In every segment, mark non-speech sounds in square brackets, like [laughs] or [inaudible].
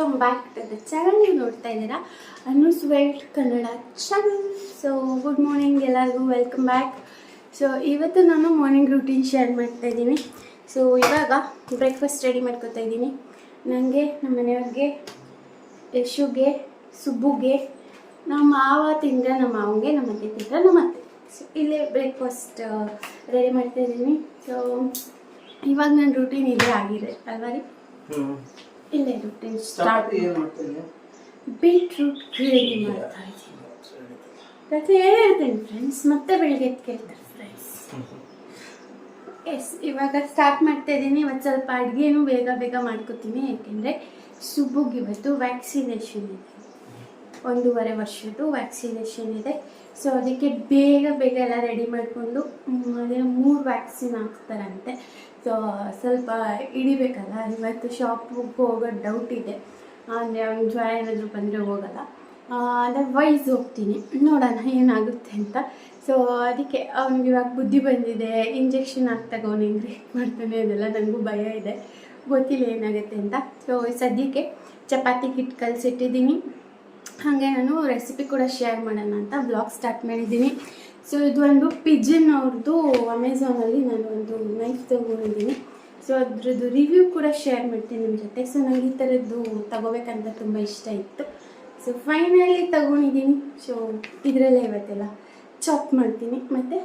Welcome back to the channel ನೀವು ನೋಡ್ತಾ ಇದ್ದೀರಾ Anu's world Kannada channel so good morning ಎಲ್ಲರಿಗೂ. ವೆಲ್ಕಮ್ ಬ್ಯಾಕ್ ಸೊ ಇವತ್ತು ನಾನು ಮಾರ್ನಿಂಗ್ ರೂಟೀನ್ ಶೇರ್ ಮಾಡ್ತಾ ಇದ್ದೀನಿ. ಸೊ ಇವಾಗ ಬ್ರೇಕ್ಫಾಸ್ಟ್ ರೆಡಿ ಮಾಡ್ಕೋತಾ ಇದ್ದೀನಿ. ನನಗೆ ನಮ್ಮ ಮನೆಯವ್ರಿಗೆ, ಯಶುಗೆ, ಸುಬ್ಬುಗೆ, ನಮ್ಮ ಮಾವ ತಿಂದರೆ ನಮ್ಮ ಮಾವಂಗೆ, ನಮ್ಮ ಅತ್ತೆ ತಿಂದರೆ ನಮ್ಮ ಅತ್ತೆ. ಸೊ ಇಲ್ಲೇ ಬ್ರೇಕ್ಫಾಸ್ಟ್ ರೆಡಿ ಮಾಡ್ತಾ ಇದ್ದೀನಿ. ಸೊ ಇವಾಗ ನನ್ನ ರೂಟೀನ್ ಇದೇ ಆಗಿದೆ. ಅಲ್ವಾ ರೀ? ಇಲ್ಲೇ ರೂಟೀನ್ ಸ್ಟಾರ್ಟ್ ಏನ್ ಮಾಡ್ತಾ ಇದೀಯ? ಬೀಟ್ರೂಟ್ ಗ್ರೇವಿ ಮಾಡ್ತಾ ಇದ್ದೀನಿ. ಮತ್ತೆ ಹೇಳ್ತೇನೆ ಫ್ರೆಂಡ್ಸ್ ಮತ್ತೆ ಬೆಳಗ್ಗೆ ಕೇಳ್ತಾರೆ ಫ್ರೆಂಡ್ಸ್ ಎಸ್ ಇವಾಗ ಸ್ಟಾರ್ಟ್ ಮಾಡ್ತಾ ಇದ್ದೀನಿ. ಇವತ್ತು ಸ್ವಲ್ಪ ಅಡುಗೆನೂ ಬೇಗ ಬೇಗ ಮಾಡ್ಕೋತೀನಿ. ಯಾಕೆಂದರೆ ಸುಬ್ಬುಗಿವತ್ತು ವ್ಯಾಕ್ಸಿನೇಷನ್ ಇದೆ. ಒಂದೂವರೆ ವರ್ಷದ್ದು ವ್ಯಾಕ್ಸಿನೇಷನ್ ಇದೆ. ಸೊ ಅದಕ್ಕೆ ಬೇಗ ಬೇಗ ಎಲ್ಲ ರೆಡಿ ಮಾಡಿಕೊಂಡು ಅದೇ ಮೂರು ವ್ಯಾಕ್ಸಿನ್ ಹಾಕ್ತಾರಂತೆ. ಸೊ ಸ್ವಲ್ಪ ಹಿಡಿಬೇಕಲ್ಲ? ಇವತ್ತು ಶಾಪಿಗೆ ಹೋಗೋ ಡೌಟ್ ಇದೆ. ಅಂದರೆ ಅವ್ನು ಜ್ವರ ಏನಾದರೂ ಬಂದರೆ ಹೋಗಲ್ಲ. ಅದರ್ವೈಸ್ ಹೋಗ್ತೀನಿ. ನೋಡೋಣ ಏನಾಗುತ್ತೆ ಅಂತ. ಸೊ ಅದಕ್ಕೆ ಅವ್ನಿಗೆ ಇವಾಗ ಬುದ್ಧಿ ಬಂದಿದೆ. ಇಂಜೆಕ್ಷನ್ ಹಾಕ್ತಾಗ ಅವ್ನು ಹೆಂಗೆ ರಿಯಾಕ್ಟ್ ಮಾಡ್ತಾನೆ ಅದೆಲ್ಲ ನನಗೂ ಭಯ ಇದೆ. ಗೊತ್ತಿಲ್ಲ ಏನಾಗುತ್ತೆ ಅಂತ. ಸೊ ಸದ್ಯಕ್ಕೆ ಚಪಾತಿ ಹಿಟ್ಟು ಕಲಸಿಟ್ಟಿದ್ದೀನಿ. ಹಾಗೆ ನಾನು ರೆಸಿಪಿ ಕೂಡ ಶೇರ್ ಮಾಡೋಣ ಅಂತ ಬ್ಲಾಗ್ ಸ್ಟಾರ್ಟ್ ಮಾಡಿದ್ದೀನಿ. ಸೊ ಇದು ಒಂದು ಪಿಜನ್ ಅವ್ರದ್ದು ಅಮೆಝಾನಲ್ಲಿ ನಾನು ಒಂದು ನೈಫ್ ತೊಗೊಂಡಿದ್ದೀನಿ. ಸೊ ಅದ್ರದ್ದು ರಿವ್ಯೂ ಕೂಡ ಶೇರ್ ಮಾಡ್ತೀನಿ ನಿಮ್ಮ ಜೊತೆ. ಸೊ ನನಗೆ ಈ ಥರದ್ದು ತಗೋಬೇಕಂತ ತುಂಬ ಇಷ್ಟ ಇತ್ತು. ಸೊ ಫೈನಲಿ ತಗೊಂಡಿದ್ದೀನಿ. ಸೊ ಇದರಲ್ಲೇ ಇವತ್ತೆಲ್ಲ ಚಾಪ್ ಮಾಡ್ತೀನಿ. ಮತ್ತು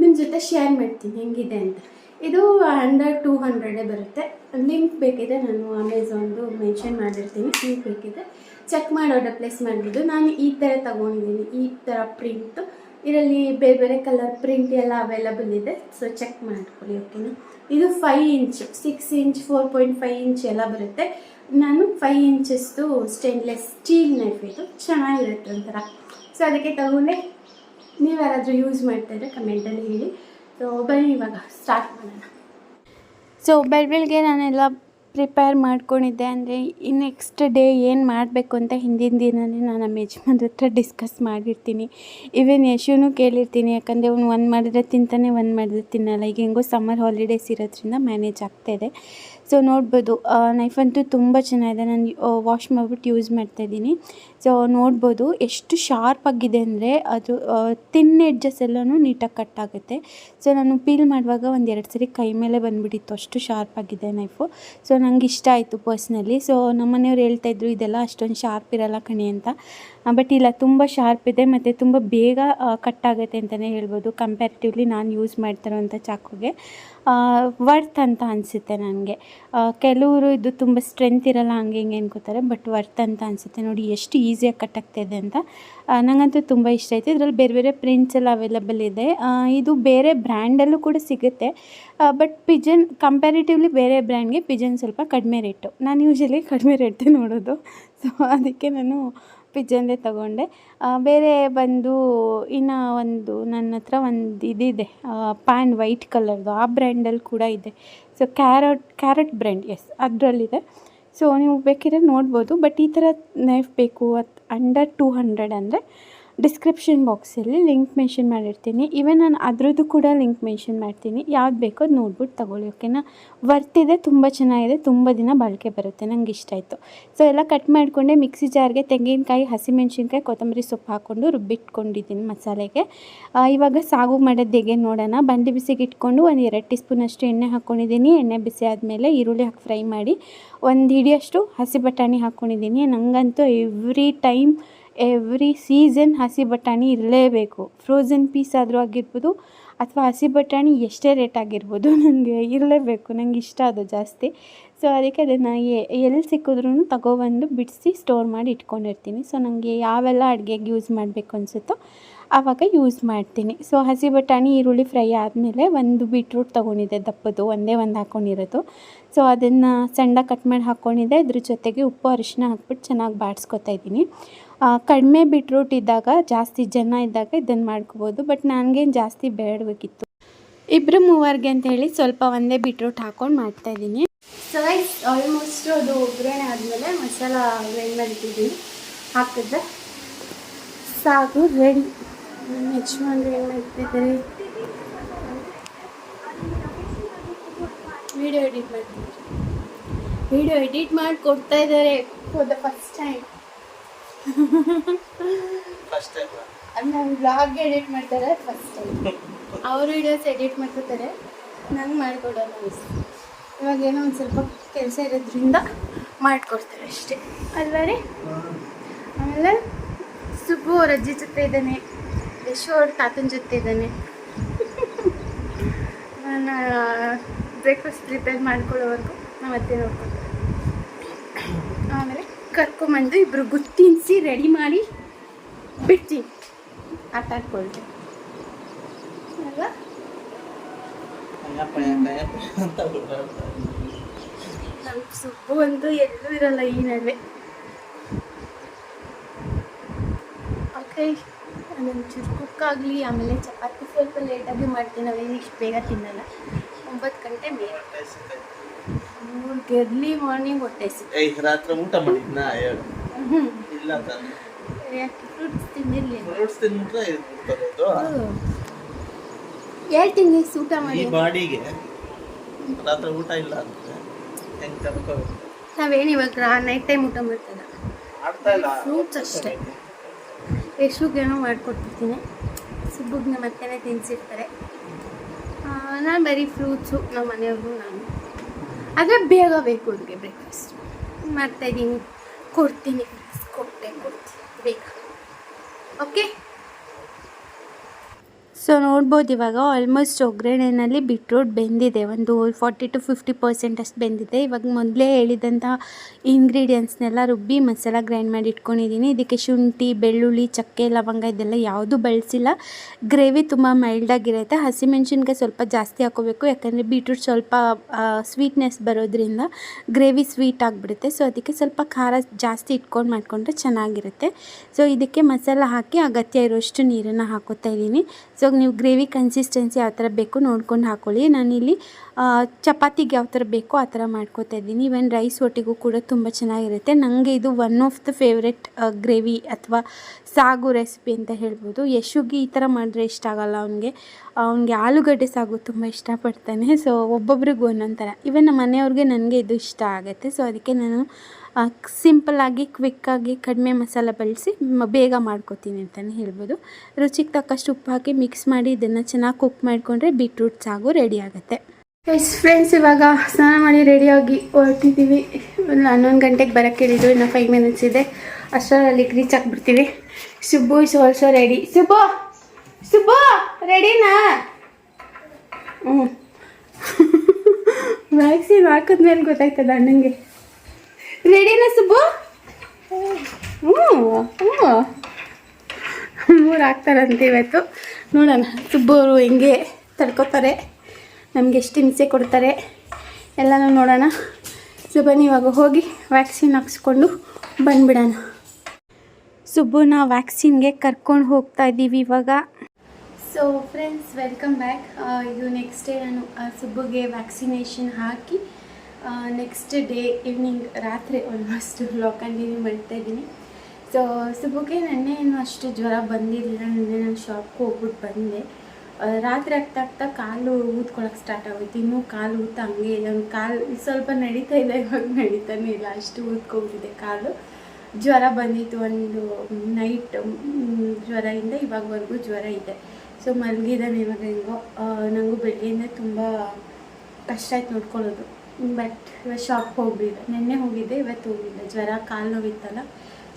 ನಿಮ್ಮ ಜೊತೆ ಶೇರ್ ಮಾಡ್ತೀನಿ ಹೆಂಗಿದೆ ಅಂತ. ಇದು ಅಂಡರ್ ಟೂ ಹಂಡ್ರೆಡೇ ಬರುತ್ತೆ. ಲಿಂಕ್ ಬೇಕಿದೆ ನಾನು ಅಮೆಝಾನ್ದು ಮೆನ್ಷನ್ ಮಾಡಿರ್ತೀನಿ. ಲಿಂಕ್ ಬೇಕಿದೆ ಚೆಕ್ ಮಾಡೋ ಪ್ಲೇಸ್ ಮಾಡ್ಬೋದು ನಾನು ಈ ಥರ ತಗೊಂಡಿದ್ದೀನಿ, ಈ ಥರ ಪ್ರಿಂಟು ಇದರಲ್ಲಿ ಬೇರೆ ಬೇರೆ ಕಲರ್ ಪ್ರಿಂಟ್ ಎಲ್ಲ ಅವೈಲಬಲ್ ಇದೆ. ಸೊ ಚೆಕ್ ಮಾಡ್ಕೊಳ್ಳಿ ಓಕೆನಾ ಇದು five inch six inch four point five inch ಎಲ್ಲ ಬರುತ್ತೆ. ನಾನು ಫೈವ್ ಇಂಚಸ್ದು ಸ್ಟೇನ್ಲೆಸ್ ಸ್ಟೀಲ್ ನೈಫ್ ಇದು. ಚೆನ್ನಾಗಿರುತ್ತೆ ಒಂಥರ. ಸೊ ಅದಕ್ಕೆ ತಗೊಂಡೆ. ನೀವು ಯಾರಾದರೂ ಯೂಸ್ ಮಾಡ್ತಾ ಇದ್ರೆ ಕಮೆಂಟಲ್ಲಿ ಹೇಳಿ. ಸೊ ಬನ್ನಿ ಇವಾಗ ಸ್ಟಾರ್ಟ್ ಮಾಡೋಣ. ಸೊ ಬೆಳಬೆಳಗ್ಗೆ ನಾನೆಲ್ಲ ಪ್ರಿಪೇರ್ ಮಾಡ್ಕೊಂಡಿದ್ದೆ ಅಂದರೆ ಈ ನೆಕ್ಸ್ಟ್ ಡೇ ಏನು ಮಾಡಬೇಕು ಅಂತ ಹಿಂದಿನ ದಿನವೇ ನಾನು ನಮ್ಮ ಯಜಮಾನ್ರ ಹತ್ರ ಡಿಸ್ಕಸ್ ಮಾಡಿರ್ತೀನಿ. ಈವನ್ ಯಶುನೂ ಕೇಳಿರ್ತೀನಿ, ಯಾಕಂದರೆ ಅವ್ನು ಒಂದು ಮಾಡಿದ್ರೆ ತಿಂತಾನೆ ಒಂದು ಮಾಡಿದ್ರೆ ತಿನ್ನಲ್ಲ. ಈಗ ಹೆಂಗೋ ಸಮ್ಮರ್ ಹಾಲಿಡೇಸ್ ಇರೋದ್ರಿಂದ ಮ್ಯಾನೇಜ್ ಆಗ್ತಾಯಿದೆ ಸೊ ನೋಡ್ಬೋದು. ನೈಫ್ ಅಂತೂ ತುಂಬ ಚೆನ್ನಾಗಿದೆ. ನಾನು ವಾಶ್ ಮಾಡಿಬಿಟ್ಟು ಯೂಸ್ ಮಾಡ್ತಾಯಿದ್ದೀನಿ ಸೊ ನೋಡ್ಬೋದು ಎಷ್ಟು ಶಾರ್ಪಾಗಿದೆ ಅಂದರೆ ಅದು ತಿನ್ ಎಡ್ಜಸ್ ಎಲ್ಲನೂ ನೀಟಾಗಿ ಕಟ್ ಆಗುತ್ತೆ. ಸೊ ನಾನು ಪೀಲ್ ಮಾಡುವಾಗ ಒಂದು ಎರಡು ಸರಿ ಕೈ ಮೇಲೆ ಬಂದುಬಿಟ್ಟಿತ್ತು. ಅಷ್ಟು ಶಾರ್ಪ್ ಆಗಿದೆ ನೈಫು ಸೊ ನಂಗೆ ಇಷ್ಟ ಆಯಿತು ಪರ್ಸ್ನಲಿ ಸೊ ನಮ್ಮ ಮನೆಯವ್ರು ಹೇಳ್ತಾಯಿದ್ರು ಇದೆಲ್ಲ ಅಷ್ಟೊಂದು ಶಾರ್ಪ್ ಇರಲ್ಲ ಕಣಿ ಅಂತ. ಬಟ್ ಇಲ್ಲ, ತುಂಬ ಶಾರ್ಪ್ ಇದೆ ಮತ್ತು ತುಂಬ ಬೇಗ ಕಟ್ ಆಗುತ್ತೆ ಅಂತಲೇ ಹೇಳ್ಬೋದು. ಕಂಪ್ಯಾರಿಟಿವ್ಲಿ ನಾನು ಯೂಸ್ ಮಾಡ್ತಿರೋಂಥ ಚಾಕುಗೆ. ವರ್ತ್ ಅಂತ ಅನಿಸುತ್ತೆ ನನಗೆ. ಕೆಲವರು ಇದು ತುಂಬ ಸ್ಟ್ರೆಂತ್ ಇರಲ್ಲ, ಹಂಗೆ ಹಿಂಗೆ ಅನ್ಕೋತಾರೆ ಬಟ್ ವರ್ತ್ ಅಂತ ಅನಿಸುತ್ತೆ. ನೋಡಿ, ಎಷ್ಟು ಈಸಿಯಾಗಿ ಕಟ್ ಆಗ್ತಾಯಿದೆ ಅಂತ. ನನಗಂತೂ ತುಂಬ ಇಷ್ಟ ಆಯಿತು. ಇದರಲ್ಲಿ ಬೇರೆ ಬೇರೆ ಪ್ರಿಂಟ್ಸ್ ಎಲ್ಲ ಅವೈಲಬಲ್ ಇದೆ. ಇದು ಬೇರೆ ಬ್ರ್ಯಾಂಡಲ್ಲೂ ಕೂಡ ಸಿಗುತ್ತೆ. ಬಟ್ ಪಿಜನ್ ಕಂಪ್ಯಾರಿಟಿವ್ಲಿ ಬೇರೆ ಬ್ರ್ಯಾಂಡ್ಗೆ ಪಿಜನ್ ಸ್ವಲ್ಪ ಕಡಿಮೆ ರೇಟು ನಾನು ಯೂಶಲಿ ಕಡಿಮೆ ರೇಟೇ ನೋಡೋದು. ಸೊ ಅದಕ್ಕೆ ನಾನು ಪಿಜ್ಜಂದೇ ತಗೊಂಡೆ. ಬೇರೆ ಬಂದು ಇನ್ನು ಒಂದು ನನ್ನ ಹತ್ರ ಒಂದು ಇದಿದೆ ಪ್ಯಾನ್ ವೈಟ್ ಕಲರ್ದು, ಆ ಬ್ರ್ಯಾಂಡಲ್ಲಿ ಕೂಡ ಇದೆ. ಸೊ ಕ್ಯಾರಟ್, ಕ್ಯಾರೆಟ್ ಬ್ರ್ಯಾಂಡ್ ಎಸ್ ಅದರಲ್ಲಿದೆ. ಸೊ ನೀವು ಬೇಕಿದ್ರೆ ನೋಡ್ಬೋದು, ಬಟ್ ಈ ಥರ ನೈಫ್ ಬೇಕು ಅದು ಅಂಡರ್ ಟೂ ಹಂಡ್ರೆಡ್ ಅಂದರೆ ಡಿಸ್ಕ್ರಿಪ್ಷನ್ ಬಾಕ್ಸಲ್ಲಿ ಲಿಂಕ್ ಮೆನ್ಷನ್ ಮಾಡಿರ್ತೀನಿ. ಈವನ್ ನಾನು ಅದರದ್ದು ಕೂಡ ಲಿಂಕ್ ಮೆನ್ಷನ್ ಮಾಡ್ತೀನಿ. ಯಾವ್ದು ಬೇಕೋ ಅದು ನೋಡ್ಬಿಟ್ಟು ತೊಗೊಳ್ಳಿ ಓಕೆನಾ ವರ್ತಿದೆ ತುಂಬ ಚೆನ್ನಾಗಿದೆ, ತುಂಬ ದಿನ ಬಾಳಿಕೆ ಬರುತ್ತೆ, ನಂಗೆ ಇಷ್ಟ ಆಯಿತು. ಸೊ ಎಲ್ಲ ಕಟ್ ಮಾಡಿಕೊಂಡೆ ಮಿಕ್ಸಿ ಜಾರ್ಗೆ ತೆಂಗಿನಕಾಯಿ ಹಸಿಮೆಣ್ಸಿನ್ಕಾಯಿ ಕೊತ್ತಂಬರಿ ಸೊಪ್ಪು ಹಾಕ್ಕೊಂಡು ರುಬ್ಬಿಟ್ಕೊಂಡಿದ್ದೀನಿ ಮಸಾಲೆಗೆ. ಇವಾಗ ಸಾಗು ಮಾಡೋದು ಹೇಗೆ ನೋಡೋಣ? ಬಂಡಿ ಬಿಸಿಗೆ ಇಟ್ಕೊಂಡು ಒಂದು ಎರಡು ಟೀ ಸ್ಪೂನಷ್ಟು ಎಣ್ಣೆ ಹಾಕ್ಕೊಂಡಿದ್ದೀನಿ ಎಣ್ಣೆ ಬಿಸಿ ಆದಮೇಲೆ ಈರುಳ್ಳಿ ಹಾಕಿ ಫ್ರೈ ಮಾಡಿ, ಒಂದು ಹಿಡಿಯಷ್ಟು ಹಸಿ ಬಟಾಣಿ ಹಾಕ್ಕೊಂಡಿದ್ದೀನಿ ನನಗಂತೂ ಎವ್ರಿ ಟೈಮ್ ಎವ್ರಿ ಸೀಸನ್ ಹಸಿ ಬಟಾಣಿ ಇರಲೇಬೇಕು. ಫ್ರೋಝನ್ ಪೀಸ್ ಆದರೂ ಆಗಿರ್ಬೋದು ಅಥವಾ ಹಸಿ ಬಟಾಣಿ ಎಷ್ಟೇ ರೇಟ್ ಆಗಿರ್ಬೋದು ನನಗೆ ಇರಲೇಬೇಕು. ನನಗೆ ಇಷ್ಟ ಅದು ಜಾಸ್ತಿ. ಸೊ ಅದಕ್ಕೆ ಅದನ್ನು ಎಲ್ಲಿ ಸಿಕ್ಕಿದ್ರೂ ತಗೊಬಂದು ಬಿಡಿಸಿ ಸ್ಟೋರ್ ಮಾಡಿ ಇಟ್ಕೊಂಡಿರ್ತೀನಿ. ಸೊ ನನಗೆ ಯಾವೆಲ್ಲ ಅಡುಗೆಗೆ ಯೂಸ್ ಮಾಡಬೇಕು ಅನಿಸುತ್ತೋ ಆವಾಗ ಯೂಸ್ ಮಾಡ್ತೀನಿ. ಸೊ ಹಸಿ ಬಟಾಣಿ, ಈರುಳ್ಳಿ ಫ್ರೈ ಆದಮೇಲೆ ಒಂದು ಬೀಟ್ರೂಟ್ ತೊಗೊಂಡಿದ್ದೆ ದಪ್ಪದು. ಒಂದೇ ಒಂದು ಹಾಕ್ಕೊಂಡಿರೋದು ಸೊ ಅದನ್ನು ಸಣ್ಣ ಕಟ್ ಮಾಡಿ ಹಾಕ್ಕೊಂಡಿದ್ದೆ ಇದ್ರ ಜೊತೆಗೆ ಉಪ್ಪು ಅರಿಶಿನ ಹಾಕ್ಬಿಟ್ಟು ಚೆನ್ನಾಗಿ ಬಾಡಿಸ್ಕೊತಾ ಇದ್ದೀನಿ. ಕಡಿಮೆ ಬೀಟ್ರೂಟ್ ಇದ್ದಾಗ ಜಾಸ್ತಿ ಜನ ಇದ್ದಾಗ ಇದನ್ನು ಮಾಡ್ಕೋಬೋದು. ಬಟ್ ನನಗೇನು ಜಾಸ್ತಿ ಬೇಡಬೇಕಿತ್ತು. ಇಬ್ಬರು ಮೂವರಿಗೆ ಅಂತ ಹೇಳಿ ಸ್ವಲ್ಪ ಒಂದೇ ಬೀಟ್ರೂಟ್ ಹಾಕ್ಕೊಂಡು ಮಾಡ್ತಾಯಿದ್ದೀನಿ ಸೊ ರೈಸ್ ಆಲ್ಮೋಸ್ಟ್ ಅದು ಒಗ್ಗರಣೆ ಆದಮೇಲೆ ಮಸಾಲ ಗ್ರೈಂಡ್ ಮಾಡಿಟ್ಟಿದ್ದೀನಿ ಹಾಕಿದ್ರೆ ಸಾಕು. ರೆಡಿ ಯಜಮಾನ್ರು ಏನು ಮಾಡ್ತಿದ್ದಾರೆ ವಿಡಿಯೋ ಎಡಿಟ್ ಮಾಡ್ತಿದ್ದಾರೆ ವಿಡಿಯೋ ಎಡಿಟ್ ಮಾಡಿ ಕೊಡ್ತಾ ಇದ್ದಾರೆ for the first time first time ನಾನು ಬ್ಲಾಗ್ ಎಡಿಟ್ ಮಾಡ್ತಾರೆ ಫಸ್ಟ್ ಟೈಮ್ [laughs] ಅವ್ರ ವಿಡಿಯೋಸ್ ಎಡಿಟ್ ಮಾಡ್ಕೋತಾರೆ. ನಂಗೆ ಮಾಡಿಕೊಡೋಲ್ಲ ಅನಿಸ್ತು ಇವಾಗ ಏನೋ ಒಂದು ಸ್ವಲ್ಪ ಕೆಲಸ ಇರೋದ್ರಿಂದ ಮಾಡಿಕೊಡ್ತಾರೆ ಅಷ್ಟೇ. ಅಲ್ವಾ ರೀ? ಆಮೇಲೆ ಸುಬ್ಬು ಅವ್ರ ಅಜ್ಜಿ ಜೊತೆ ಇದ್ದಾನೆ. ಯಶು ಅವ್ರ ತಾತನ ಜೊತೆ ಇದ್ದಾನೆ ನಾನು ಬ್ರೇಕ್ಫಾಸ್ಟ್ ಪ್ರಿಪೇರ್ ಮಾಡ್ಕೊಳ್ಳೋವರೆಗೂ ನಮ್ಮ ಅತ್ತೆ ನೋಡ್ಕೊತಾರೆ ಆಮೇಲೆ ಕರ್ಕೊಂಬಂದು ಇಬ್ಬರು ಗುತ್ತಿನ್ಸಿ ರೆಡಿ ಮಾಡಿ ಬಿಡ್ತೀನಿ ಆಟ ಆಡ್ಕೊಳ್ತೀನಿ ಬಿಡ್ತಾರೆ ನಮ್ಮ ಸುಬ್ಬು ಅಂತೂ ಎಲ್ಲೂ ಇರಲ್ಲ ಈ ನಡುವೆ ಓಕೆ ಒಂಚೂರು ಕುಕ್ ಆಗಲಿ ಆಮೇಲೆ ಚಪಾತಿ ಸ್ವಲ್ಪ ಲೇಟಾಗಿ ಮಾಡ್ತೀನಿ. ನಾವೇನು ಇಷ್ಟು ಬೇಗ ತಿನ್ನಲ್ಲ. ಒಂಬತ್ತು ಗಂಟೆ ಮೇಲೆ ಎರ್ಲಿ ಮಾರ್ನಿಂಗ್ ಹೊಟ್ಟೆ ರಾತ್ರಿ ಊಟ ಮಾಡಿದ್ನಾ ಇಲ್ಲ ತಾನೆ ಯಾಕೆ ಫ್ರೂಟ್ಸ್ ತಿಂದಿರಲಿಲ್ಲ? ಫ್ರೂಟ್ಸ್ ತಿಂದ್ರೆ ಬರೋದು. ಹೇಳ್ತೀನಿ ಊಟ ಈ ಮಾಡಿ ಬಾಡಿಗೆ. ರಾತ್ರಿ ಊಟ ಇಲ್ಲ ಅಂತ ಹೆಂಗ್ ನಾವೇನು ಇವಾಗ ನೈಟ್ ಟೈಮ್ ಊಟ ಇಲ್ಲ. ಫ್ರೂಟ್ಸ್ ಅಷ್ಟೇ. ಯಶುಗೇನೋ ಮಾಡಿಕೊಟ್ಬಿಡ್ತೀನಿ ಸುಬ್ಬುಗ್ನ ನಮ್ಮ ಅತ್ತೆನೇ ತಿನ್ಸಿರ್ತಾರೆ. ನಾನು ಬರೀ ಫ್ರೂಟ್ಸು ನಮ್ಮ ಮನೆಯವ್ರಿಗೂ ನಾನು. ಆದರೆ ಬೇಗ ಬೇಕು ಅವ್ರಿಗೆ ಬ್ರೇಕ್ಫಾಸ್ಟ್ ಮಾಡ್ತಾಯಿದ್ದೀನಿ ಕೊಡ್ತೀನಿ. ಕೊಟ್ಟೆ ಕೊಡ್ತೀನಿ ಬೇಗ. ಓಕೆ ಸೊ ನೋಡ್ಬೋದು ಇವಾಗ ಆಲ್ಮೋಸ್ಟ್ ಒಗ್ಗರಣೆಯಲ್ಲಿ ಬಿಟ್ರೂಟ್ ಬೆಂದಿದೆ. ಒಂದು ಫಾರ್ಟಿ ಟು ಫಿಫ್ಟಿ ಪರ್ಸೆಂಟ್ ಅಷ್ಟು ಬೆಂದಿದೆ. ಇವಾಗ ಮೊದಲೇ ಹೇಳಿದಂಥ ಇಂಗ್ರೀಡಿಯೆಂಟ್ಸ್ನೆಲ್ಲ ರುಬ್ಬಿ ಮಸಾಲ ಗ್ರೈಂಡ್ ಮಾಡಿ ಇಟ್ಕೊಂಡಿದ್ದೀನಿ. ಇದಕ್ಕೆ ಶುಂಠಿ, ಬೆಳ್ಳುಳ್ಳಿ, ಚಕ್ಕೆ, ಲವಂಗ ಇದೆಲ್ಲ ಯಾವುದೂ ಬಳಸಿಲ್ಲ. ಗ್ರೇವಿ ತುಂಬ ಮೈಲ್ಡಾಗಿರುತ್ತೆ ಹಸಿಮೆಣ್ಸಿನ್ಕಾಯಿ ಸ್ವಲ್ಪ ಜಾಸ್ತಿ ಹಾಕೋಬೇಕು ಯಾಕಂದರೆ ಬೀಟ್ರೂಟ್ ಸ್ವಲ್ಪ ಸ್ವೀಟ್ನೆಸ್ ಬರೋದ್ರಿಂದ ಗ್ರೇವಿ ಸ್ವೀಟ್ ಆಗಿಬಿಡುತ್ತೆ. ಸೊ ಅದಕ್ಕೆ ಸ್ವಲ್ಪ ಖಾರ ಜಾಸ್ತಿ ಇಟ್ಕೊಂಡು ಮಾಡಿಕೊಂಡ್ರೆ ಚೆನ್ನಾಗಿರುತ್ತೆ. ಸೊ ಇದಕ್ಕೆ ಮಸಾಲ ಹಾಕಿ ಅಗತ್ಯ ಇರೋಷ್ಟು ನೀರನ್ನು ಹಾಕೋತಾ ಇದ್ದೀನಿ. ಸೊ ನೀವು ಗ್ರೇವಿ ಕನ್ಸಿಸ್ಟೆನ್ಸಿ ಯಾವ ಥರ ಬೇಕು ನೋಡ್ಕೊಂಡು ಹಾಕ್ಕೊಳ್ಳಿ ನಾನಿಲ್ಲಿ ಚಪಾತಿಗೆ ಯಾವ ಥರ ಬೇಕೋ ಆ ಥರ ಮಾಡ್ಕೋತಾ ಇದ್ದೀನಿ. ಈವನ್ ರೈಸ್ ಒಟ್ಟಿಗೂ ಕೂಡ ತುಂಬ ಚೆನ್ನಾಗಿರುತ್ತೆ. ನನಗೆ ಇದು one of the favourite gravy ಅಥವಾ ಸಾಗು ರೆಸಿಪಿ ಅಂತ ಹೇಳ್ಬೋದು. ಯಶುಗೆ ಈ ಥರ ಮಾಡಿದ್ರೆ ಇಷ್ಟ ಆಗಲ್ಲ ಅವನಿಗೆ. ಅವನಿಗೆ ಆಲೂಗಡ್ಡೆ ಸಾಗು ತುಂಬ ಇಷ್ಟಪಡ್ತಾನೆ. ಸೊ ಒಬ್ಬೊಬ್ರಿಗೂ ಒಂದೊಂದು ಥರ. ಇವನ್ ನಮ್ಮ ಮನೆಯವ್ರಿಗೆ ನನಗೆ ಇದು ಇಷ್ಟ ಆಗುತ್ತೆ. ಸೊ ಅದಕ್ಕೆ ನಾನು ಸಿಂಪಲ್ಲಾಗಿ ಕ್ವಿಕ್ಕಾಗಿ ಕಡಿಮೆ ಮಸಾಲ ಬಳಸಿ ಬೇಗ ಮಾಡ್ಕೋತೀನಿ ಅಂತಲೇ ಹೇಳ್ಬೋದು. ರುಚಿಗೆ ತಕ್ಕಷ್ಟು ಉಪ್ಪು ಹಾಕಿ ಮಿಕ್ಸ್ ಮಾಡಿ ಇದನ್ನು ಚೆನ್ನಾಗಿ ಕುಕ್ ಮಾಡಿಕೊಂಡ್ರೆ ಬೀಟ್ರೂಟ್ ಸಾಗು ರೆಡಿ ಆಗುತ್ತೆ. ಎಸ್ ಫ್ರೆಂಡ್ಸ್ ಇವಾಗ ಸ್ನಾನ ಮಾಡಿ ರೆಡಿಯಾಗಿ ಹೊರಟಿದ್ದೀವಿ. ಒಂದು ಹನ್ನೊಂದು ಗಂಟೆಗೆ ಬರೋಕ್ಕೆ ಹೇಳಿದ್ರು. ಇನ್ನು ಫೈವ್ ಮಿನಿಟ್ಸ್ ಇದೆ. ಅಷ್ಟರಲ್ಲಿ reach ಆಗಿಬಿಡ್ತೀವಿ Shubhu is also ready Subbu Subbu ರೆಡಿನಾ ಹ್ಞೂ ವ್ಯಾಕ್ಸಿನ್ ಹಾಕಿದ್ಮೇಲೆ ಗೊತ್ತಾಯ್ತದ ಅಣ್ಣಂಗೆ. ರೆಡಿನಾ ಸುಬ್ಬು? ಹ್ಞೂ ಹ್ಞೂ ಮೂರು ಹಾಕ್ತಾರಂತೆ ಇವತ್ತು. ನೋಡೋಣ ಸುಬ್ಬು ಅವರು ಹೆಂಗೆ ತಡ್ಕೋತಾರೆ. ನಮಗೆ ಎಷ್ಟು ಹಿಂಸೆ ಕೊಡ್ತಾರೆ. ಎಲ್ಲನೂ ನೋಡೋಣ. ಸುಬ್ಬನ ಇವಾಗ ಹೋಗಿ ವ್ಯಾಕ್ಸಿನ್ ಹಾಕ್ಸ್ಕೊಂಡು ಬಂದುಬಿಡೋಣ. ಸುಬ್ಬುನ ವ್ಯಾಕ್ಸಿನ್ಗೆ ಕರ್ಕೊಂಡು ಹೋಗ್ತಾ ಇದ್ದೀವಿ ಇವಾಗ. ಸೊ ಫ್ರೆಂಡ್ಸ್ ವೆಲ್ಕಮ್ ಬ್ಯಾಕ್ ಇದು ನೆಕ್ಸ್ಟ್ ಡೇ ನಾನು ಸುಬ್ಬುಗೆ ವ್ಯಾಕ್ಸಿನೇಷನ್ ಹಾಕಿ ನೆಕ್ಸ್ಟ್ ಡೇ ಈವ್ನಿಂಗ್ ರಾತ್ರಿ ಆಲ್ಮೋಸ್ಟ್ ಬ್ಲಾಗ್ ಕಂಟಿನ್ಯೂ ಮಾಡ್ತಾ ಇದ್ದೀನಿ ಸೊ ಸುಬ್ಬುಗೆ ನೆನ್ನೆ ಏನು ಅಷ್ಟು ಜ್ವರ ಬಂದಿರಲಿಲ್ಲ, ನೆನ್ನೆ ನಾನು ಶಾಪ್ಗೆ ಹೋಗ್ಬಿಟ್ಟು ಬಂದೆ. ರಾತ್ರಿ ಆಗ್ತಾ ಆಗ್ತಾ ಕಾಲು ಊದ್ಕೊಳಕ್ಕೆ ಸ್ಟಾರ್ಟ್ ಆಗೋಯ್ತು. ಇನ್ನೂ ಕಾಲು ಊತ ಹಂಗೆ ಇದೆ ಒಂದು ಕಾಲು, ಸ್ವಲ್ಪ ನಡೀತಾ ಇದೆ, ಇವಾಗ ನಡೀತಾನೆ ಇಲ್ಲ. ಅಷ್ಟು ಊದ್ಕೊಂಬಿಟ್ಟಿದೆ ಕಾಲು. ಜ್ವರ ಬಂದಿತ್ತು ಒಂದು ನೈಟ್ ಜ್ವರದಿಂದ ಇವಾಗವರೆಗೂ ಜ್ವರ ಇದೆ. ಸೊ ಮಲಗಿದ್ದಾನೆ ಇವಾಗ ಹೆಂಗೋ. ನನಗೂ ಬೆಳಗ್ಗೆಯಿಂದ ತುಂಬ ಕಷ್ಟ ಆಯ್ತು ನೋಡ್ಕೊಳ್ಳೋದು. ಬಟ್ ಇವತ್ತು ಶಾಪ್ಗೆ ಹೋಗಲಿಲ್ಲ ನಿನ್ನೆ ಹೋಗಿದ್ದೆ, ಇವತ್ತು ಹೋಗಿದ್ದೆ. ಜ್ವರ, ಕಾಲು ನೋವಿತ್ತಲ್ಲ.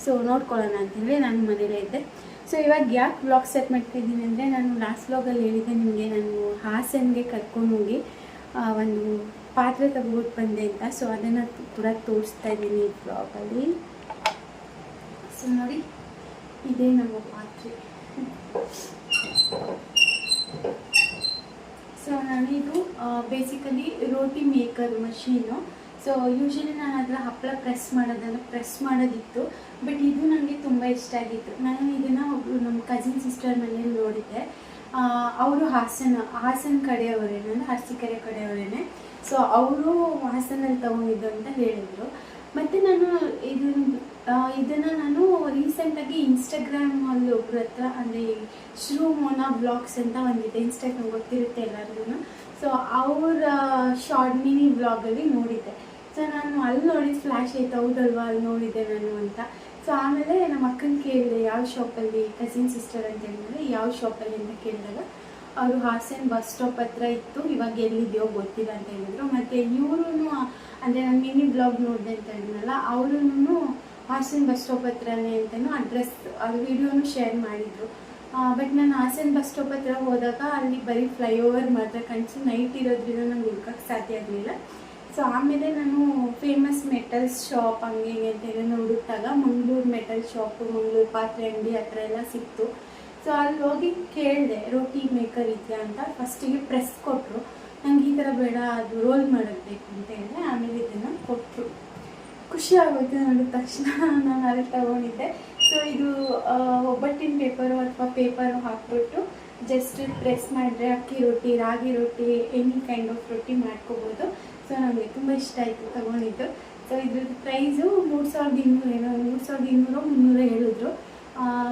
ಸೊ ನೋಡ್ಕೊಳ್ಳೋಣ ಅಂತೇಳಿ ನಾನು ಮನೇಲೇ ಇದ್ದೆ. ಸೊ ಇವಾಗ ಯಾಕೆ ಬ್ಲಾಗ್ ಸೆಟ್ ಮಾಡ್ತಿದ್ದೀನಿ ಅಂದರೆ, ನಾನು ಲಾಸ್ಟ್ ಬ್ಲಾಗಲ್ಲಿ ಹೇಳಿದ್ದೆ ನಿಮಗೆ, ನಾನು ಹಾಸನ್ಗೆ ಕರ್ಕೊಂಡು ಹೋಗಿ ಒಂದು ಪಾತ್ರೆ ತಗೊಬಿಟ್ಟು ಬಂದೆ ಅಂತ. ಸೊ ಅದನ್ನು ಕೂಡ ತೋರಿಸ್ತಾ ಇದ್ದೀನಿ ಈ ಬ್ಲಾಗಲ್ಲಿ ಸೊ ನೋಡಿ, ಇದೇ ನಮ್ಮ ಪಾತ್ರೆ. So ನಾನಿದು basically roti maker machine so usually ನಾನು ಅದರ ಹಪ್ಪಳ ಪ್ರೆಸ್ ಮಾಡೋದನ್ನು ಪ್ರೆಸ್ ಮಾಡೋದಿತ್ತು ಬಟ್ ಇದು ನನಗೆ ತುಂಬ ಇಷ್ಟ ಆಗಿತ್ತು. ನಾನು ಇದನ್ನು ಒಬ್ಬರು ನಮ್ಮ ಕಸಿನ್ ಸಿಸ್ಟರ್ ಮನೇಲಿ ನೋಡಿದ್ದೆ. ಅವರು ಹಾಸನ ಹಾಸನ ಕಡೆಯವರೇನೆ ಅಂದರೆ ಅರಸೀಕೆರೆ ಕಡೆಯವರೇನೆ. ಸೊ ಅವರು ಹಾಸನಲ್ಲಿ ತೊಗೊಂಡಿದ್ದು ಅಂತ ಹೇಳಿದರು. ಮತ್ತು ನಾನು ಇದನ್ನು ಇದನ್ನು ನಾನು ರೀಸೆಂಟಾಗಿ ಇನ್ಸ್ಟಾಗ್ರಾಮಲ್ಲಿ ಒಬ್ರ ಹತ್ರ ಅಂದರೆ ಶ್ರೂ ಮೋನಾ ಬ್ಲಾಗ್ಸ್ ಅಂತ ಒಂದಿದೆ. ಇನ್ಸ್ಟಾಗ್ರಾಮ್ ಗೊತ್ತಿರುತ್ತೆ ಎಲ್ಲರಿಗೂ ಸೊ ಅವರ ಶಾರ್ಟ್ ಮಿನಿ ಬ್ಲಾಗಲ್ಲಿ ನೋಡಿದ್ದೆ. ಸೊ ನಾನು ಅಲ್ಲಿ ನೋಡಿ ಫ್ಲ್ಯಾಶ್ ಆಯ್ತು. ಹೌದಲ್ವಾ? ಅಲ್ಲಿ ನೋಡಿದ್ದೆ ನಾನು ಅಂತ. ಸೊ ಆಮೇಲೆ ನಮ್ಮ ಅಕ್ಕನ ಕೇಳಿದೆ, ಯಾವ ಶಾಪಲ್ಲಿ ಕಸಿನ್ ಸಿಸ್ಟರ್ ಅಂತ ಹೇಳಿದ್ರೆ, ಯಾವ ಶಾಪಲ್ಲಿ ಅಂತ ಕೇಳಿದಾಗ, ಅವರು ಹಾಸನ್ ಬಸ್ ಸ್ಟಾಪ್ ಹತ್ರ ಇತ್ತು. ಇವಾಗ ಎಲ್ಲಿದೆಯೋ ಗೊತ್ತಿಲ್ಲ ಅಂತ ಹೇಳಿದ್ರು. ಮತ್ತು ಇವರು ಅಂದರೆ ನಾನು ಮಿನಿ ಬ್ಲಾಗ್ ನೋಡಿದೆ ಅಂತ ಹೇಳಿದ್ನಲ್ಲ ಅವರು ಹಾಸನ್ ಬಸ್ ಸ್ಟಾಪ್ ಹತ್ರನೇ ಅಂತಲೂ ಅಡ್ರೆಸ್ ವಿಡಿಯೋನು ಶೇರ್ ಮಾಡಿದರು. ಬಟ್ ನಾನು ಹಾಸನ್ ಬಸ್ ಸ್ಟಾಪ್ ಹತ್ರ ಹೋದಾಗ ಅಲ್ಲಿ ಬರೀ ಫ್ಲೈಓವರ್ ಮಾತ್ರ ಕಾಣಿಸಿ ನೈಟ್ ಇರೋದ್ರಿಂದ ನಂಗೆ ಹುಡ್ಕಕ್ಕೆ ಸಾಧ್ಯ ಆಗಲಿಲ್ಲ. ಸೊ ಆಮೇಲೆ ನಾನು ಫೇಮಸ್ ಮೆಟಲ್ಸ್ ಶಾಪ್ ಹಂಗೆ ಹಿಂಗೆ ಅಂತ ಹೇಳಿ ಹುಡುಕ್ದಾಗ ಮಂಗಳೂರು ಮೆಟಲ್ ಶಾಪು ಮಂಗ್ಳೂರು ಪಾತ್ರೆ ಅಂಗಡಿ ಹತ್ರ ಎಲ್ಲ ಸಿಕ್ತು. ಸೊ ಅಲ್ಲಿ ಹೋಗಿ ಕೇಳಿದೆ, ರೋಟಿ ಮೇಕರ್ ಇದೆಯಾ ಅಂತ. ಫಸ್ಟಿಗೆ ಪ್ರೆಸ್ ಕೊಟ್ಟರು ನಂಗೆ ಈ ಥರ ಬೇಡ, ಅದು ರೋಲ್ ಮಾಡೋದು ಬೇಕು ಅಂತ ಹೇಳಿದ್ರೆ ಆಮೇಲೆ ಇದನ್ನು ಕೊಟ್ಟರು. ಖುಷಿ ಆಗೋಯ್ತು ನೋಡಿದ ತಕ್ಷಣ, ನಾನು ಅಲ್ಲಿ ತಗೊಂಡಿದ್ದೆ. ಸೊ ಇದು ಒಬ್ಬಟ್ಟಿನ ಪೇಪರು ಅಥವಾ ಪೇಪರು ಹಾಕ್ಬಿಟ್ಟು ಜಸ್ಟ್ ಪ್ರೆಸ್ ಮಾಡಿದ್ರೆ ಅಕ್ಕಿ ರೊಟ್ಟಿ, ರಾಗಿ ರೊಟ್ಟಿ ಎನಿ ಕೈಂಡ್ ಆಫ್ ರೊಟ್ಟಿ ಮಾಡ್ಕೋಬೋದು. ಸೊ ನನಗೆ ತುಂಬ ಇಷ್ಟ ಆಯಿತು ತಗೊಂಡಿದ್ದು. ಸೊ ಇದ್ರದ್ದು ಪ್ರೈಸು ಮೂರು ಸಾವಿರದ ಇನ್ನೂರು ಏನೋ, ಮೂರು ಸಾವಿರದ ಇನ್ನೂರು, ಮುನ್ನೂರು ಹೇಳಿದ್ರು.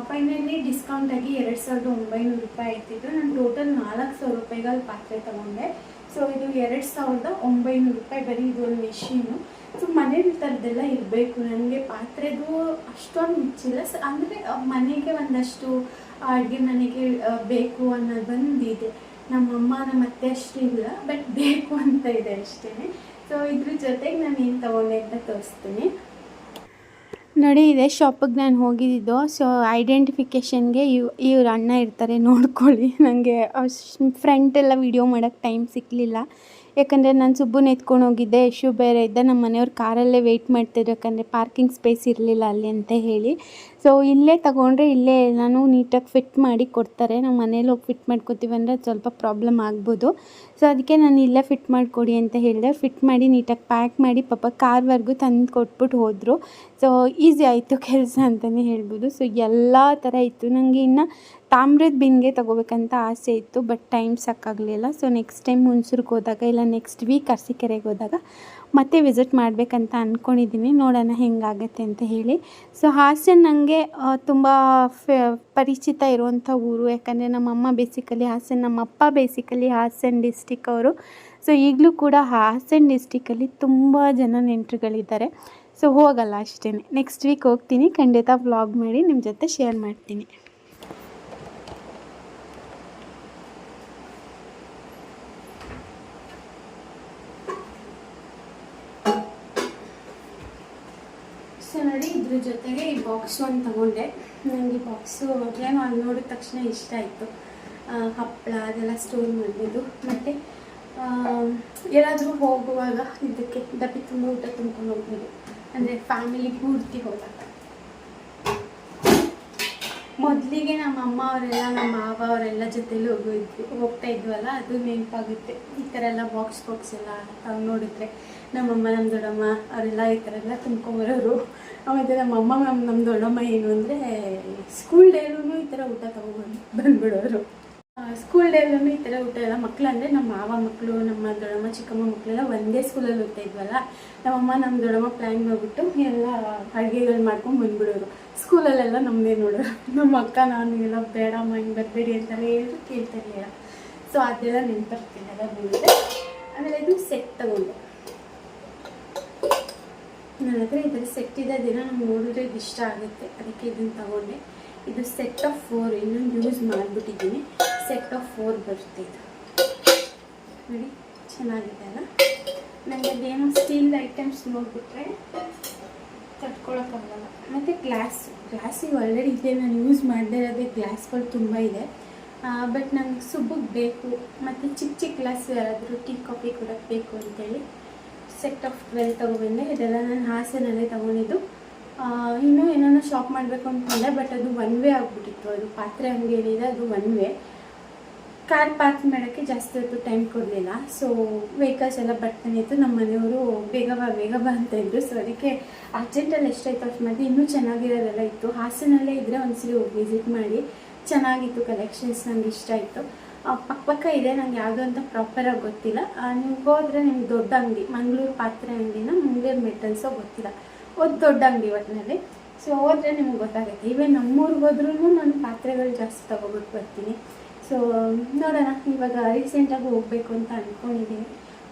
ಫೈನಲಿ ಡಿಸ್ಕೌಂಟಾಗಿ ಎರಡು ಸಾವಿರದ ಒಂಬೈನೂರು ರೂಪಾಯಿ ಆಯ್ತಿತ್ತು. ನಾನು ಟೋಟಲ್ ನಾಲ್ಕು ಸಾವಿರ ರೂಪಾಯಿಗೆ ಪಾತ್ರೆ ತೊಗೊಂಡೆ. ಸೊ ಇದು ಎರಡು ಸಾವಿರದ ಒಂಬೈನೂರು ರೂಪಾಯಿ ಬರೀ ಇದು ಒಂದು ಮೆಷಿನು ಸೊ ಮನೇಲಿ ಥರದ್ದೆಲ್ಲ ಇರಬೇಕು. ನನಗೆ ಪಾತ್ರೆದು ಅಷ್ಟೊಂದು ಮುಚ್ಚಿಲ್ಲ ಸೊ ಅಂದರೆ ಮನೆಗೆ ಒಂದಷ್ಟು ಅಡುಗೆ ಮನೆಗೆ ಬೇಕು ಅನ್ನೋದು ಬಂದಿದೆ. ನಮ್ಮಮ್ಮ ನಮ್ಮ ಅತ್ತೆ ಅಷ್ಟು ಇಲ್ಲ ಬಟ್ ಬೇಕು ಅಂತ ಇದೆ ಅಷ್ಟೇ ಸೊ ಇದ್ರ ಜೊತೆಗೆ ನಾನು ಏನು ತೊಗೊಂಡೆ ಅಂತ ತೋರಿಸ್ತೀನಿ. ನೋಡಿ, ಇದೆ ಶಾಪಿಗೆ ನಾನು ಹೋಗಿದ್ದು. ಸೊ ಐಡೆಂಟಿಫಿಕೇಷನ್ಗೆ ಇವ್, ಇವ್ರ ಅಣ್ಣ ಇರ್ತಾರೆ. ನೋಡ್ಕೊಳ್ಳಿ. ನನಗೆ ಫ್ರೆಂಟ್ ಎಲ್ಲ ವೀಡಿಯೋ ಮಾಡೋಕ್ಕೆ ಟೈಮ್ ಸಿಕ್ಕಲಿಲ್ಲ ಯಾಕಂದರೆ ನಾನು ಸುಬ್ಬನ ಎತ್ಕೊಂಡು ಹೋಗಿದ್ದೆ ಯಶು ಬೇರೆ ಇದ್ದ ನಮ್ಮ ಮನೆಯವ್ರು ಕಾರಲ್ಲೇ ವೆಯ್ಟ್ ಮಾಡ್ತಿದ್ರು, ಯಾಕಂದರೆ ಪಾರ್ಕಿಂಗ್ ಸ್ಪೇಸ್ ಇರಲಿಲ್ಲ ಅಲ್ಲಿ ಅಂತ ಹೇಳಿ. ಸೊ ಇಲ್ಲೇ ತಗೊಂಡ್ರೆ ಇಲ್ಲೇ ನಾನು ನೀಟಾಗಿ ಫಿಟ್ ಮಾಡಿ ಕೊಡ್ತಾರೆ. ನಾವು ಮನೇಲಿ ಹೋಗಿ ಫಿಟ್ ಮಾಡ್ಕೊತೀವಿ ಅಂದರೆ ಅದು ಸ್ವಲ್ಪ ಪ್ರಾಬ್ಲಮ್ ಆಗ್ಬೋದು. ಸೊ ಅದಕ್ಕೆ ನಾನು ಇಲ್ಲೇ ಫಿಟ್ ಮಾಡಿಕೊಡಿ ಅಂತ ಹೇಳಿದೆ. ಫಿಟ್ ಮಾಡಿ ನೀಟಾಗಿ ಪ್ಯಾಕ್ ಮಾಡಿ ಪಾಪ ಕಾರ್ವರೆಗೂ ತಂದು ಕೊಟ್ಬಿಟ್ಟು ಹೋದರು. ಸೊ ಈಸಿ ಆಯಿತು ಕೆಲಸ ಅಂತಲೇ ಹೇಳ್ಬೋದು. ಸೊ ಎಲ್ಲ ಥರ ಇತ್ತು. ನನಗೆ ಇನ್ನು ತಾಮ್ರದ ಬಿನ್ಗೆ ತಗೋಬೇಕಂತ ಆಸೆ ಇತ್ತು ಬಟ್ ಟೈಮ್ ಸಾಕಾಗಲಿಲ್ಲ. ಸೊ ನೆಕ್ಸ್ಟ್ ಟೈಮ್ ಹುಣಸೂರ್ಗೆ ಹೋದಾಗ ಇಲ್ಲ ನೆಕ್ಸ್ಟ್ ವೀಕ್ ಅರಸೀಕೆರೆಗೆ ಹೋದಾಗ ಮತ್ತೆ ವಿಸಿಟ್ ಮಾಡಬೇಕಂತ ಅಂದ್ಕೊಂಡಿದ್ದೀನಿ ನೋಡೋಣ ಹೆಂಗಾಗತ್ತೆ ಅಂತ ಹೇಳಿ. ಸೊ ಹಾಸನ ನನಗೆ ತುಂಬ ಪರಿಚಿತ ಇರುವಂಥ ಊರು. ಯಾಕಂದರೆ ನಮ್ಮಮ್ಮ ಬೇಸಿಕಲಿ ಹಾಸನ ನಮ್ಮಪ್ಪ ಬೇಸಿಕಲಿ ಹಾಸನ ಡಿಸ್ಟಿಕ್ ಅವರು. ಸೊ ಈಗಲೂ ಕೂಡ ಹಾಸನ ಡಿಸ್ಟಿಕಲ್ಲಿ ತುಂಬ ಜನ ನೆಂಟರುಗಳಿದ್ದಾರೆ. ಸೊ ಹೋಗಲ್ಲ ಅಷ್ಟೇ ನೆಕ್ಸ್ಟ್ ವೀಕ್ ಹೋಗ್ತೀನಿ. ಖಂಡಿತ ವ್ಲಾಗ್ ಮಾಡಿ ನಿಮ್ಮ ಜೊತೆ ಶೇರ್ ಮಾಡ್ತೀನಿ. ಬಾಕ್ಸು ಒಂದು ತಗೊಂಡೆ. ನನಗೆ ಬಾಕ್ಸು ಏನೋ ಮಾಡಿ ನೋಡಿದ ತಕ್ಷಣ ಇಷ್ಟ ಆಯಿತು. ಹಪ್ಪಳ ಅದೆಲ್ಲ ಸ್ಟೋರ್ ಮಾಡ್ಬೋದು. ಮತ್ತು ಎಲ್ಲಾದರೂ ಹೋಗುವಾಗ ಇದಕ್ಕೆ ಡಬ್ಬಿ ತುಂಬ ಊಟ ತುಂಬ್ಕೊಂಡು ಹೋಗ್ಬೋದು. ಅಂದರೆ ಫ್ಯಾಮಿಲಿ ಪೂರ್ತಿ ಹೋದಾಗ. ಮೊದಲಿಗೆ ನಮ್ಮ ಅಮ್ಮ ಅವರೆಲ್ಲ, ನಮ್ಮ ಮಾವ ಅವರೆಲ್ಲ ಜೊತೆಲಿ ಹೋಗಿದ್ವಿ ಹೋಗ್ತಾ ಇದ್ವಲ್ಲ, ಅದು ನೆನಪಾಗುತ್ತೆ. ಈ ಥರ ಎಲ್ಲ ಬಾಕ್ಸ್ ಬಾಕ್ಸ್ ಎಲ್ಲ ತಾವು ನೋಡಿದ್ರೆ. ನಮ್ಮಮ್ಮ, ನಮ್ಮ ದೊಡ್ಡಮ್ಮ ಅವರೆಲ್ಲ ಈ ಥರ ಎಲ್ಲ ತುಂಬ್ಕೊಂಬರೋರು. ಆಮೇಲೆ ನಮ್ಮಮ್ಮ ನಮ್ಮ ನಮ್ಮ ದೊಡ್ಡಮ್ಮ ಏನು ಅಂದರೆ ಸ್ಕೂಲ್ ಡೇಲೂ ಈ ಥರ ಊಟ ತಗೊಂಡ್ಬಂದು ಬಂದ್ಬಿಡೋರು. ಸ್ಕೂಲ್ ಡೇಲೂ ಈ ಥರ ಊಟ ಎಲ್ಲ ಮಕ್ಕಳು ಅಂದರೆ ನಮ್ಮ ಮಾವ ಮಕ್ಕಳು ನಮ್ಮ ದೊಡ್ಡಮ್ಮ, ಚಿಕ್ಕಮ್ಮ ಮಕ್ಕಳೆಲ್ಲ ಒಂದೇ ಸ್ಕೂಲಲ್ಲಿ ಓದ್ತಾ ಇದ್ವಲ್ಲ, ನಮ್ಮಮ್ಮ ನಮ್ಮ ದೊಡ್ಡಮ್ಮ ಪ್ಲ್ಯಾನ್ ಮಾಡಿಬಿಟ್ಟು ಎಲ್ಲ ಅಡುಗೆಗಳು ಮಾಡ್ಕೊಂಡು ಬಂದ್ಬಿಡೋರು. ಸ್ಕೂಲಲ್ಲೆಲ್ಲ ನಮ್ಮದೇ ನೋಡೋರು. ನಮ್ಮ ಅಕ್ಕ, ನಾನು ಎಲ್ಲ ಬೇಡಮ್ಮ ಹಿಂಗೆ ಬರಬೇಡಿ ಅಂತೆಲ್ಲ ಹೇಳಿದ್ರು ಕೇಳ್ತಾ ಇರಲಿಲ್ಲ. ಸೊ ಅದೆಲ್ಲ ನೆನಪಿರ್ತೀನಿ ಎಲ್ಲ ಬಂದಿದೆ ಆಮೇಲೆ ಇದು ಸೆಟ್ ತಗೊಂಡೆ. ನನ್ನ ಹತ್ರ ಈ ಥರ ಸೆಟ್ ಇದೆ ದಿನ ನಮ್ಗೆ ನೋಡಿದ್ರೆ ಇದು ಇಷ್ಟ ಆಗುತ್ತೆ. ಅದಕ್ಕೆ ಇದನ್ನು ತಗೊಂಡೆ. ಇದು ಸೆಟ್ ಆಫ್ ಫೋರ್ ಇನ್ನೊಂದು ಯೂಸ್ ಮಾಡಿಬಿಟ್ಟಿದ್ದೀನಿ. ಸೆಟ್ ಆಫ್ ಫೋರ್ ಇದು. ನೋಡಿ, ಚೆನ್ನಾಗಿದೆ ಅಲ್ಲ? ನನಗೆ ಅದೇನೋ ಸ್ಟೀಲ್ ಐಟಮ್ಸ್ ನೋಡಿಬಿಟ್ರೆ ತಟ್ಕೊಳಕ್ಕಾಗಲ್ಲ ಮತ್ತು ಗ್ಲಾಸ್ ಗ್ಲಾಸಿಗೆ ಆಲ್ರೆಡಿ ಇದೆ, ನಾನು ಯೂಸ್ ಮಾಡದೇ ಇರೋದೇ ಗ್ಲಾಸ್ಗಳು ತುಂಬ ಇದೆ. ಬಟ್ ನಂಗೆ ಸುಬ್ಬಕ್ಕೆ ಬೇಕು. ಮತ್ತು ಚಿಕ್ಕ ಚಿಕ್ಕ ಗ್ಲಾಸ್ ಯಾರಾದರೂ ಟೀ ಕಾಫಿ ಕೊಡೋಕ್ಕೆ ಬೇಕು ಅಂತೇಳಿ ಸೆಟ್ ಆಫ್ ಟ್ವೆಲ್ ತೊಗೊಬಂದೆ ಇದೆಲ್ಲ ನಾನು ಹಾಸನಲ್ಲೇ ತೊಗೊಂಡಿದ್ದು. ಇನ್ನೂ ಏನೋ ಶಾಪ್ ಮಾಡಬೇಕು ಅಂದ್ಕೊಂಡೆ ಬಟ್ ಅದು ಒನ್ ವೇ ಆಗಿಬಿಟ್ಟಿತ್ತು. ಅದು ಪಾತ್ರೆ ಅಂಗಡಿ ಏನಿದೆ ಅದು ಒನ್ ವೇ ಕಾರ್ ಪಾರ್ಕ್ ಮಾಡೋಕ್ಕೆ ಜಾಸ್ತಿ ಹೊತ್ತು ಟೈಮ್ ಕೊಡಲಿಲ್ಲ. ಸೊ ವೆಹಿಕಲ್ಸ್ ಎಲ್ಲ ಬರ್ತಾನೆ ಇತ್ತು. ನಮ್ಮ ಮನೆಯವರು ಬೇಗ ಬಾ ಬೇಗ ಬಾ ಅಂತ ಇದ್ರು. ಸೊ ಅದಕ್ಕೆ ಅರ್ಜೆಂಟಲ್ಲಿ ಎಷ್ಟಾಯ್ತು ಅಷ್ಟು ಮಾಡಿ, ಇನ್ನೂ ಚೆನ್ನಾಗಿರೋದೆಲ್ಲ ಇತ್ತು. ಹಾಸನಲ್ಲೇ ಇದ್ದರೆ ಒಂದ್ಸರಿ ಹೋಗಿ ವಿಸಿಟ್ ಮಾಡಿ. ಚೆನ್ನಾಗಿತ್ತು ಕಲೆಕ್ಷನ್ಸ್ ನಂಗೆ ಇಷ್ಟ ಆಯಿತು. ಪಕ್ಕ ಇದೆ, ನಂಗೆ ಯಾವುದು ಅಂತ ಪ್ರಾಪರಾಗಿ ಗೊತ್ತಿಲ್ಲ. ನೀವು ಹೋದರೆ ನಿಮ್ಗೆ ದೊಡ್ಡ ಅಂಗಡಿ, ಮಂಗಳೂರು ಪಾತ್ರೆ ಅಂಗಡಿನ ಮಂಗಳೂರು ಮೆಟಲ್ಸೋ ಗೊತ್ತಿಲ್ಲ. ಒಂದು ದೊಡ್ಡ ಅಂಗಡಿ ಒಟ್ಟಿನಲ್ಲಿ ಸೊ ಹೋದರೆ ನಿಮ್ಗೆ ಗೊತ್ತಾಗುತ್ತೆ. ಇವೇ ನಮ್ಮೂರಿಗೆ ಹೋದ್ರೂ ನಾನು ಪಾತ್ರೆಗಳು ಜಾಸ್ತಿ ತೊಗೊಬಿಟ್ಟು ಬರ್ತೀನಿ. ಸೊ ನೋಡೋಣ, ಇವಾಗ ರೀಸೆಂಟಾಗಿ ಹೋಗಬೇಕು ಅಂತ ಅಂದ್ಕೊಂಡಿದ್ದೀನಿ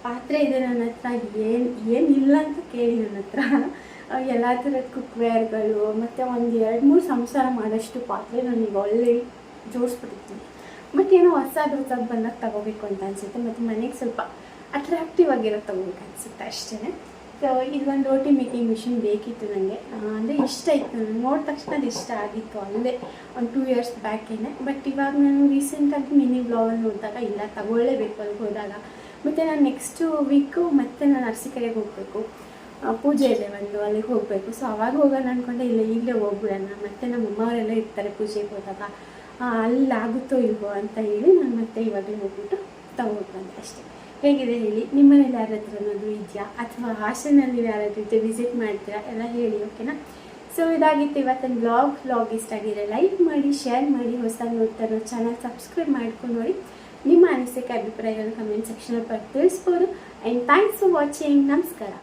ಪಾತ್ರೆ ಇದೆ ನನ್ನ ಹತ್ರ, ಏನು ಏನಿಲ್ಲ ಅಂತ ಕೇಳಿ ನನ್ನ ಹತ್ರ. ಎಲ್ಲ ಥರದ ಕುಕ್ವೇರ್ಗಳು ಮತ್ತು ಒಂದು ಎರಡು ಮೂರು ಸಂಸಾರ ಮಾಡೋಷ್ಟು ಪಾತ್ರೆ ನನಗೆ ಆಲ್ರೆಡಿ ಜೋಡಿಸ್ಬಿಟ್ಟಿರ್ತೀನಿ ಬಟ್ ಏನೋ ಹೊಸದು ಹೊಸದು ಬಂದಾಗ ತಗೋಬೇಕು ಅಂತ ಅನಿಸುತ್ತೆ, ಮತ್ತು ಮನೆಗೆ ಸ್ವಲ್ಪ ಅಟ್ರಾಕ್ಟಿವ್ ಆಗಿರೋದು ತಗೋಬೇಕು ಅನಿಸುತ್ತೆ ಅಷ್ಟೇ ಸೊ ಒಂದು ರೋಟಿ ಮೇಕಿಂಗ್ ಮಿಷಿನ್ ಬೇಕಿತ್ತು ನನಗೆ ಅಂದರೆ ಇಷ್ಟ ಇತ್ತು. ನನಗೆ ನೋಡಿದ ತಕ್ಷಣ ಅದು ಇಷ್ಟ ಆಗಿತ್ತು. ಅಲ್ಲದೆ ಒಂದು ಟೂ ಇಯರ್ಸ್ ಬ್ಯಾಕೇನೆ ಬಟ್ ಇವಾಗ ನಾನು ರೀಸೆಂಟಾಗಿ ಮಿನಿ ಬ್ಲಾಗಲ್ಲಿ ನೋಡಿದಾಗ, ಇಲ್ಲ, ತಗೊಳ್ಳೇಬೇಕು ಅಲ್ಲಿಗೆ ಹೋದಾಗ, ಮತ್ತು ನಾನು ನೆಕ್ಸ್ಟು ವೀಕು ಮತ್ತೆ ನಾನು ಅರಸಿಕೆರೆಗೆ ಹೋಗಬೇಕು. ಪೂಜೆ ಇದೆ ಒಂದು, ಅಲ್ಲಿಗೆ ಹೋಗಬೇಕು. ಸೊ ಅವಾಗ ಹೋಗೋಣ ಅಂದ್ಕೊಂಡೆ ಇಲ್ಲ, ಈಗಲೇ ಹೋಗ್ಬಿಡೋಣ. ಮತ್ತು ನಮ್ಮ ಅಮ್ಮವರೆಲ್ಲ ಇರ್ತಾರೆ ಪೂಜೆಗೆ ಹೋದಾಗ. ಅಲ್ಲಿ ಆಗುತ್ತೋ ಇಲ್ವೋ ಅಂತ ಹೇಳಿ ನಾನು ಮತ್ತೆ ಇವಾಗಲೇ ಹೋಗ್ಬಿಟ್ಟು ತಗೊಂಡು ಬಂದೆ ಅಷ್ಟೇ. ಹೇಗಿದೆ ಹೇಳಿ? ನಿಮ್ಮನೇಲಿ ಯಾರ ಅನ್ನೋದು ಇದೆಯಾ? ಅಥವಾ ಹಾಸ್ಟೆಲ್ನಲ್ಲಿ ಯಾರಾದ್ರೂ ಇದ್ದರೆ ವಿಸಿಟ್ ಮಾಡ್ತೀರಾ? ಎಲ್ಲ ಹೇಳಿ ಓಕೆನಾ ಸೊ ಇದಾಗಿತ್ತು ಇವತ್ತಿನ ಬ್ಲಾಗ್ ಬ್ಲಾಗ್ ಇಷ್ಟ ಆಗಿದೆ ಲೈಕ್ ಮಾಡಿ ಶೇರ್ ಮಾಡಿ ಹೊಸದಾಗಿ ನೋಡ್ತಾ ಇರೋ ಚಾನಲ್ ಸಬ್ಸ್ಕ್ರೈಬ್ ಮಾಡ್ಕೊಂಡು ನೋಡಿ. ನಿಮ್ಮ ಅನಿಸಿಕೆ, ಅಭಿಪ್ರಾಯಗಳು ಕಮೆಂಟ್ ಸೆಕ್ಷನಲ್ಲಿ ತಿಳಿಸ್ಬೋದು. ಆ್ಯಂಡ್ ಥ್ಯಾಂಕ್ಸ್ ಫಾರ್ ವಾಚಿಂಗ್ ನಮಸ್ಕಾರ.